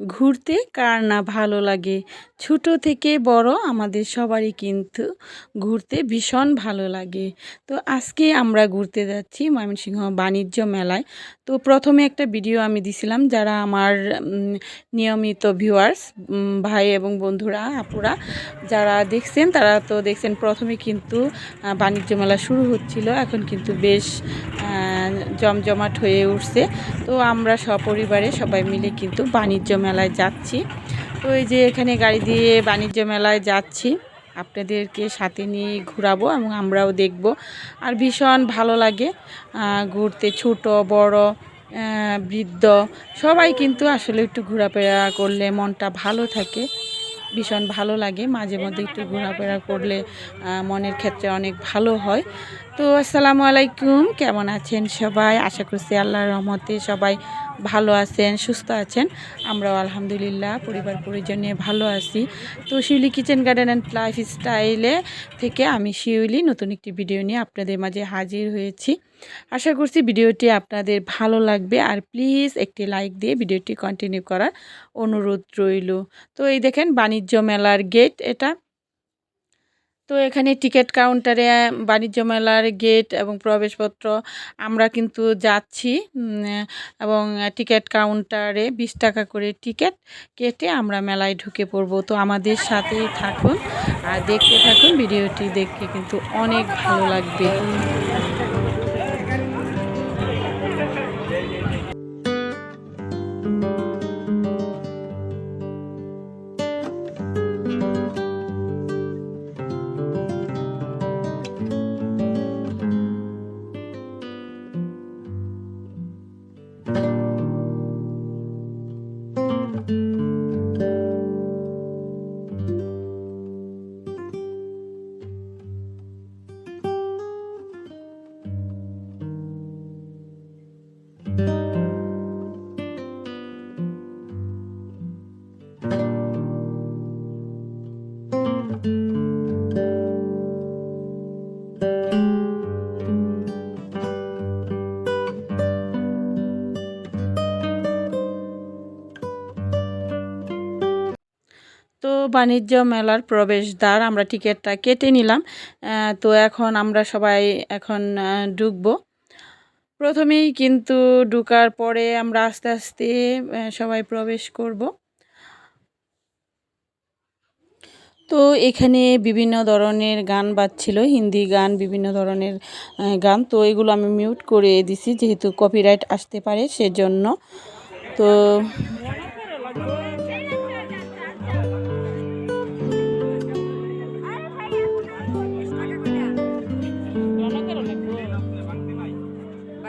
ঘুরতে কার না ভালো লাগে। ছোট থেকে বড় আমাদের সবারই কিন্তু ঘুরতে ভীষণ ভালো লাগে। তো আজকে আমরা ঘুরতে যাচ্ছি ময়মনসিংহ বাণিজ্য মেলায়। তো প্রথমে একটা ভিডিও আমি দিছিলাম যারা আমার নিয়মিত ভিউয়ার্স ভাই এবং বন্ধুরা, আপুরা যারা দেখছেন তারা তো দেখছেন প্রথমে কিন্তু বাণিজ্য মেলা শুরু হচ্ছিল। এখন কিন্তু বেশ জমজমাট হয়ে উঠছে। তো আমরা সপরিবারে সবাই মিলে কিন্তু বাণিজ্য মেলায় যাচ্ছি। তো এই যে এখানে গাড়ি দিয়ে বাণিজ্য মেলায় যাচ্ছি। আপনাদেরকে সাথে নিয়ে ঘোরাবো এবং আমরাও দেখব। আর ভীষণ ভালো লাগে ঘুরতে। ছোট, বড় বৃদ্ধ, সবাই কিন্তু আসলে একটু ঘোরাফেরা করলে মনটা ভালো থাকে। ভীষণ ভালো লাগে। মাঝে মধ্যে একটু ঘোরাফেরা করলে মনের ক্ষেত্রে অনেক ভালো হয়। তো আসসালামু আলাইকুম, কেমন আছেন সবাই? আশা করছি আল্লাহর রহমতে সবাই ভালো আছেন, সুস্থ আছেন? আমরাও আলহামদুলিল্লাহ, পরিবার পরিজন নিয়ে ভালো আছি। তো Shiuli kitchen garden and life স্টাইলে থেকে আমি শিউলি নতুন একটি ভিডিও নিয়ে আপনাদের মাঝে হাজির হয়েছি। আশা করছি ভিডিওটি আপনাদের ভালো লাগবে আর প্লিজ একটি লাইক দিয়ে ভিডিওটি কন্টিনিউ করার অনুরোধ রইল। তো এই দেখেন বাণিজ্য মেলার গেট এটা। তো এখানে টিকিট কাউন্টারে, বাণিজ্য মেলার গেট এবং প্রবেশপত্র আমরা কিন্তু যাচ্ছি। এবং টিকিট কাউন্টারে বিশ টাকা করে টিকিট কেটে আমরা মেলায় ঢুকে পড়ব। তো আমাদের সাথেই থাকুন আর দেখতে থাকুন ভিডিওটি দেখতে কিন্তু অনেক ভালো লাগবে। বাণিজ্য মেলার প্রবেশদ্বার, আমরা টিকিটটা কেটে নিলাম। তো এখন আমরা সবাই এখন ঢুকবো। প্রথমেই কিন্তু ঢুকার পরে আমরা আস্তে আস্তে সবাই প্রবেশ করব। তো এখানে বিভিন্ন ধরনের গান বাজছিল, হিন্দি গান, বিভিন্ন ধরনের গান। তো এগুলো আমি মিউট করে দিছি, যেহেতু কপিরাইট আসতে পারে সেজন্য। তো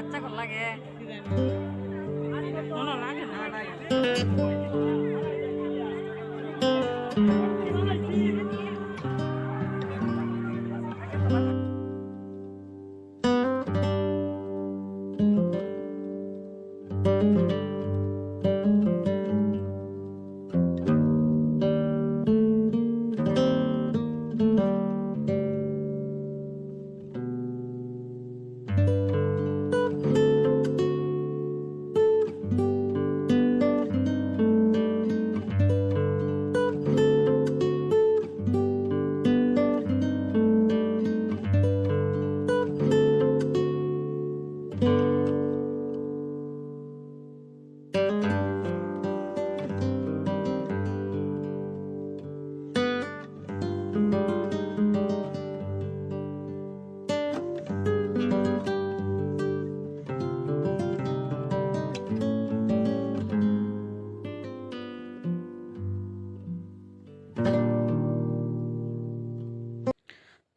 বাচ্চা কল লাগে।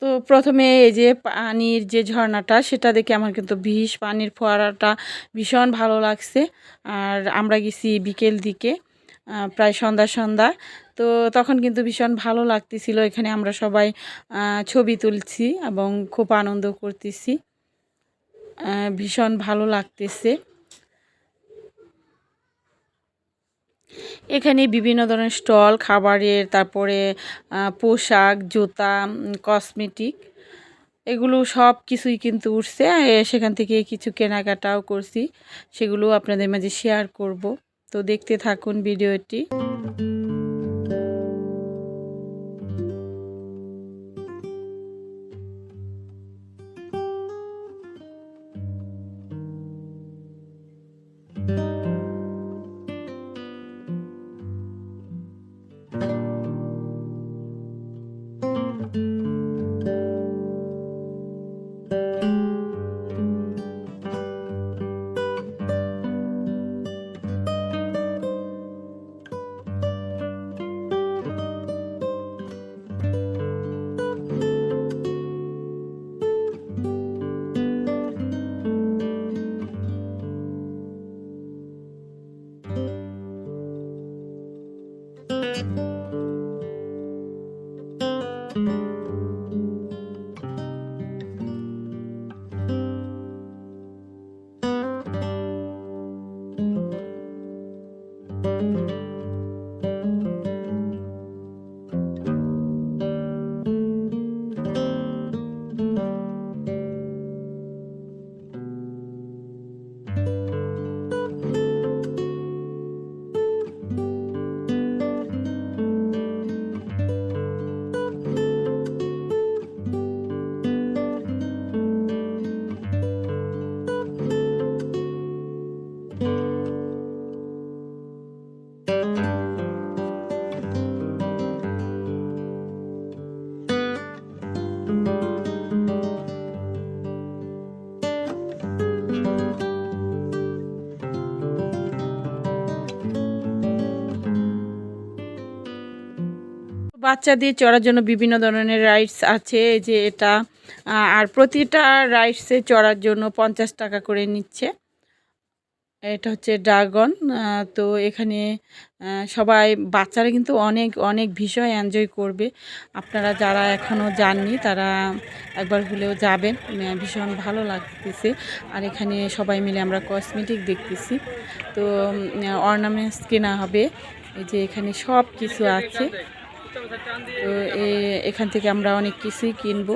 তো প্রথমে এই যে পানির যে ঝর্ণাটা, সেটা দেখে আমার কিন্তু বিষ পানির ফোয়ারাটা ভীষণ ভালো লাগছে। আর আমরা গেছি বিকেল দিকে প্রায় সন্ধ্যা সন্ধ্যা। তো তখন কিন্তু ভীষণ ভালো লাগতেছিল, এখানে আমরা সবাই ছবি তুলছি এবং খুব আনন্দ করতেছি। ভীষণ ভালো লাগতেছে। এখানে বিভিন্ন ধরনের স্টল, খাবারের, তারপরে পোশাক, জুতা কসমেটিক এগুলো সব কিছুই কিন্তু উঠছে। সেখান থেকে কিছু কেনাকাটাও করছি। সেগুলো আপনাদের মাঝে শেয়ার করব। তো দেখতে থাকুন ভিডিওটি। বাচ্চাদের চড়ার জন্য বিভিন্ন ধরনের রাইডস আছে যে এটা আর প্রতিটা রাইডসে চড়ার জন্য পঞ্চাশ টাকা করে নিচ্ছে। এটা হচ্ছে ড্রাগন তো এখানে সবাই, বাচ্চারা কিন্তু অনেক অনেক ভীষণ এনজয় করবে। আপনারা যারা এখনও যাননি, তারা একবার হলেও যাবেন। ভীষণ ভালো লাগতেছে। আর এখানে সবাই মিলে আমরা কসমেটিক দেখতেছি। তো অর্নামেন্টস কেনা হবে। এই যে এখানে সব কিছু আছে। তো এখান থেকে আমরা অনেক কিছুই কিনবো।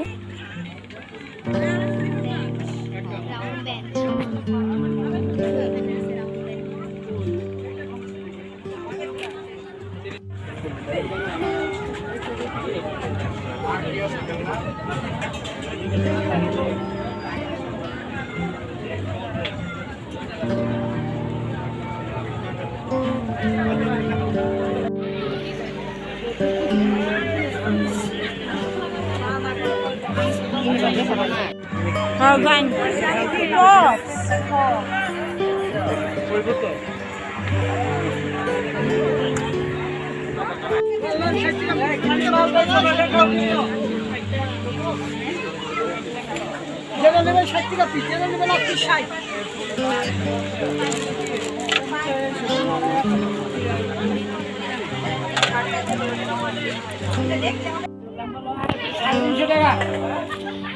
যেটা নেবেন ষাট টাকা পিস যেটা নেবেন আপনি ষাট তিনশো টাকা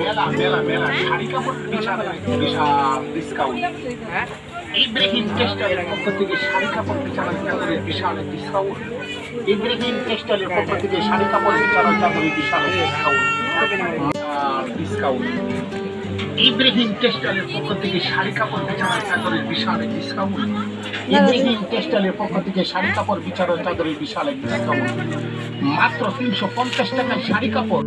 মেলা মেলা মেলা। শাড়ি কাপড় বিশাল বিশাল ডিসকাউন্ট ইব্রাহিম টেক্সটাইলের পক্ষ থেকে শাড়ি কাপড় বিছানার চাদরের বিশাল ডিসকাউন্ট ইব্রাহিম টেক্সটাইলের পক্ষ থেকে শাড়ি কাপড় বিছানার চাদরের বিশাল ডিসকাউন্ট ডিসকাউন্ট ইব্রাহিম টেক্সটাইলের পক্ষ থেকে শাড়ি কাপড় বিছানার চাদরের বিশাল ডিসকাউন্ট ইব্রাহিম টেক্সটাইলের পক্ষ থেকে শাড়ি কাপড় বিছানার চাদরের বিশাল ডিসকাউন্ট মাত্র তিনশো পঞ্চাশ টাকায় শাড়ি কাপড়।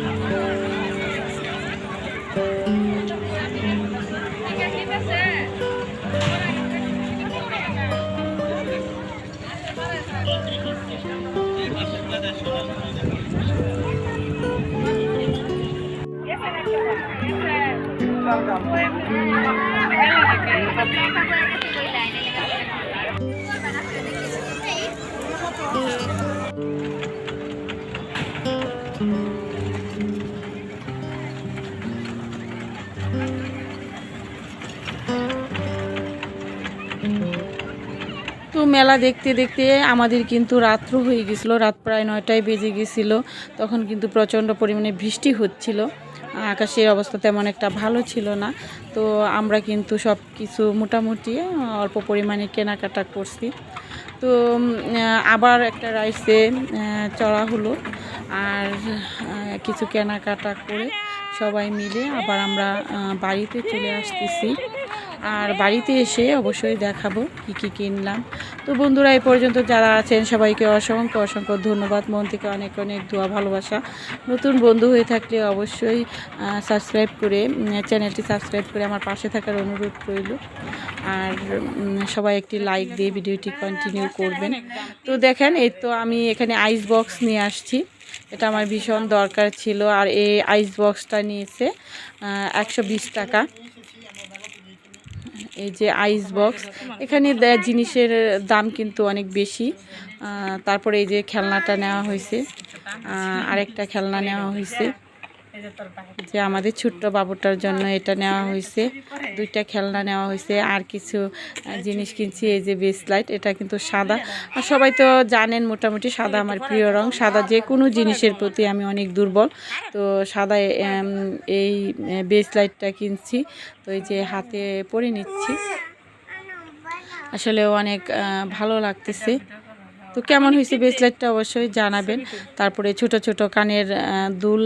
তো মেলা দেখতে দেখতে আমাদের কিন্তু রাত্র হয়ে গেছিল, রাত প্রায় নয়টায় বেজে গেছিল, তখন কিন্তু প্রচণ্ড পরিমাণে বৃষ্টি হচ্ছিল। আকাশের অবস্থা তেমন একটা ভালো ছিল না। তো আমরা কিন্তু সব কিছু মোটামুটি অল্প পরিমাণে কেনাকাটা করছি। তো আবার একটা রাইসে চড়া হলো। আর কিছু কেনাকাটা করে সবাই মিলে আবার আমরা বাড়িতে চলে আসতেছি। আর বাড়িতে এসে অবশ্যই দেখাবো কী কী কিনলাম। তো বন্ধুরা, এই পর্যন্ত যারা আছেন, সবাইকে অসংখ্য অসংখ্য ধন্যবাদ। মন থেকে অনেক অনেক দোয়া, ভালোবাসা। নতুন বন্ধু হয়ে থাকলে অবশ্যই সাবস্ক্রাইব করে চ্যানেলটি সাবস্ক্রাইব করে আমার পাশে থাকার অনুরোধ রইল। আর সবাই একটি লাইক দিয়ে ভিডিওটি কন্টিনিউ করবেন। তো দেখেন, এই তো আমি এখানে আইস বক্স নিয়ে আসছি। এটা আমার ভীষণ দরকার ছিল। আর এই আইস বক্সটা নিয়েছে একশো বিশ টাকা। এই যে আইস বক্স এখানে জিনিসের দাম কিন্তু অনেক বেশি। তারপরে এই যে খেলনাটা নেওয়া হয়েছে। আরেকটা খেলনা নেওয়া হয়েছে। যে আমাদের ছোট্ট বাবুটার জন্য এটা নেওয়া হয়েছে, দুইটা খেলনা নেওয়া হয়েছে, আর কিছু জিনিস কিনছি, এই যে বেস লাইট এটা কিন্তু সাদা। আর সবাই তো জানেন মোটামুটি সাদা আমার প্রিয় রং, সাদা যে কোনো জিনিসের প্রতি আমি অনেক দুর্বল। তো সাদা এই বেস লাইটটা কিনছি, তো এই যে হাতে পরে নিচ্ছি। আসলে অনেক ভালো লাগতেছে। তো কেমন হয়েছে ব্রেসলেটটা অবশ্যই জানাবেন। তারপরে ছোট ছোট কানের দুল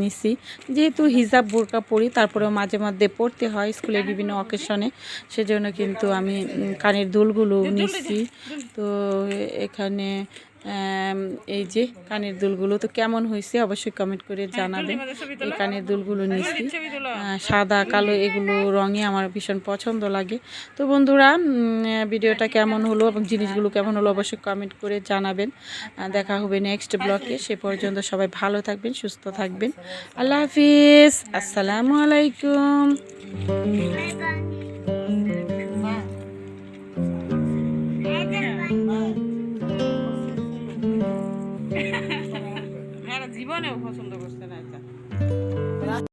নিছি। যেহেতু হিজাব, বোরকা পরি, তারপরেও মাঝে মধ্যে পড়তে হয় স্কুলে বিভিন্ন অকেশনে সেজন্য কিন্তু আমি কানের দুলগুলো নিছি। তো এখানে এই যে কানের দুলগুলো তো কেমন হয়েছে অবশ্যই কমেন্ট করে জানাবেন। এই কানের দুলগুলো নিচ্ছি আহ, সাদা কালো এগুলো রঙে আমার ভীষণ পছন্দ লাগে। তো বন্ধুরা ভিডিওটা কেমন হলো এবং জিনিসগুলো কেমন হলো অবশ্যই কমেন্ট করে জানাবেন। দেখা হবে নেক্সট ব্লগে সে পর্যন্ত সবাই ভালো থাকবেন সুস্থ থাকবেন। আল্লাহ হাফিজ। আসসালামু আলাইকুম। 那有棵么？